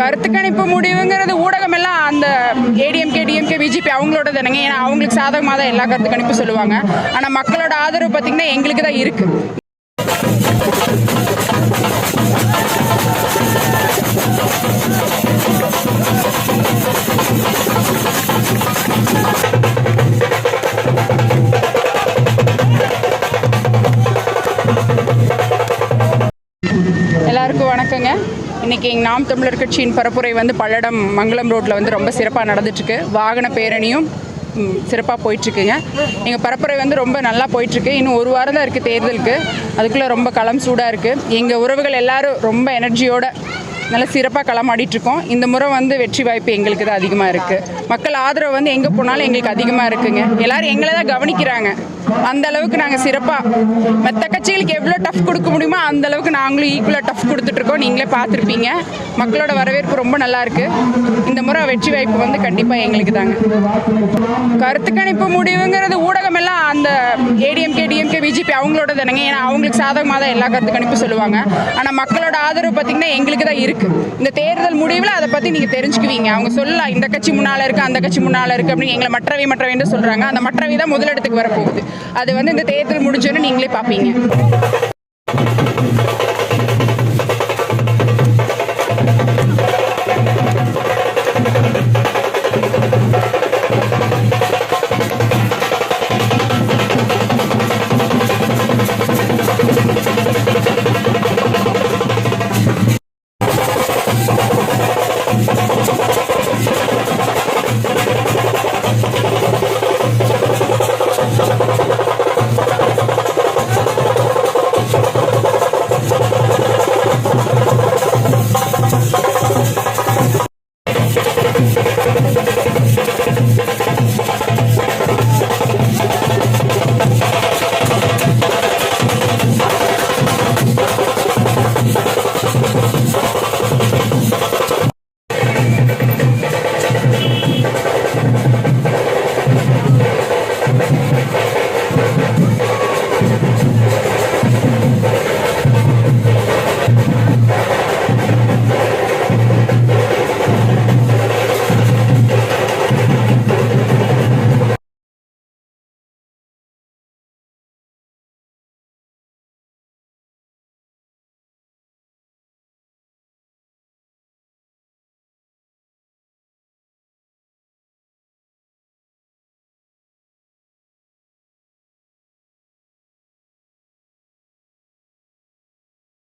கருத்து கணிப்பு முடிவுங்கிறது ஊடகம் எல்லாம் அந்த ஏடிஎம்கே டிஎம்கே பிஜேபி அவங்களோட தானேங்க. ஏன்னா அவங்களுக்கு சாதகமாக தான் எல்லா கருத்து கணிப்பும் சொல்லுவாங்க. ஆனால் மக்களோட ஆதரவு பார்த்திங்கன்னா எங்களுக்கு தான் இருக்குது எல்லாருக்கும் வணக்கங்க. இன்னைக்கு எங்கள் நாம் தமிழர் கட்சியின் பரப்புரை வந்து பல்லடம் மங்களம் ரோட்டில் வந்து ரொம்ப சிறப்பாக நடந்துட்டுருக்கு. வாகன பேரணியும் சிறப்பாக போயிட்டுருக்குங்க. எங்கள் பரப்புரை வந்து ரொம்ப நல்லா போயிட்டுருக்கு. இன்னும் ஒரு வாரம் தான் இருக்குது தேர்தலுக்கு. அதுக்குள்ளே ரொம்ப களம் சூடாக இருக்குது எங்கள் உறவுகள் எல்லோரும் ரொம்ப எனர்ஜியோட நல்ல சிறப்பாக களமாடிட்டு இருக்கோம் இந்த முறை வந்து வெற்றி வாய்ப்பு எங்களுக்கு தான் அதிகமாக இருக்குது மக்கள் ஆதரவு வந்து எங்கே போனாலும் எங்களுக்கு அதிகமாக இருக்குங்க. எல்லாரும் எங்களை தான் கவனிக்கிறாங்க. அந்த அளவுக்கு நாங்கள் சிறப்பாக மற்ற கட்சிகளுக்கு எவ்வளோ டஃப் கொடுக்க முடியுமோ அந்த அளவுக்கு நாங்களும் ஈக்குவலாக டஃப் கொடுத்துட்ருக்கோம் நீங்களே பார்த்துருப்பீங்க. மக்களோட வரவேற்பு ரொம்ப நல்லா இருக்கு. இந்த முறை வெற்றி வாய்ப்பு வந்து கண்டிப்பாக எங்களுக்கு தாங்க. கருத்து கணிப்பு முடிவுங்கிறது ஊடகம் எல்லாம் அந்த ஏடிஎம்கே டிஎம்கே பிஜேபி அவங்களோட தானங்க. ஏன்னா அவங்களுக்கு சாதகமாக தான் எல்லா கருத்து கணிப்பும் சொல்லுவாங்க. ஆனால் மக்களோட ஆதரவு பார்த்திங்கன்னா எங்களுக்கு தான் இருக்குது இந்த தேர்தல் முடிவில் அதை பற்றி நீங்கள் தெரிஞ்சுக்குவீங்க. அவங்க சொல்லலாம் இந்த கட்சி முன்னால் இருக்குது அந்த கட்சி முன்னால் இருக்கு அப்படின்னு எங்களை மற்றவை மற்றவைன்னு சொல்கிறாங்க அந்த மற்றவை தான் முதலிடத்துக்கு வரப்போகுது. அது வந்து இந்த தேர்தல் முடிஞ்சோன்னு நீங்களே பார்ப்பீங்க. Thank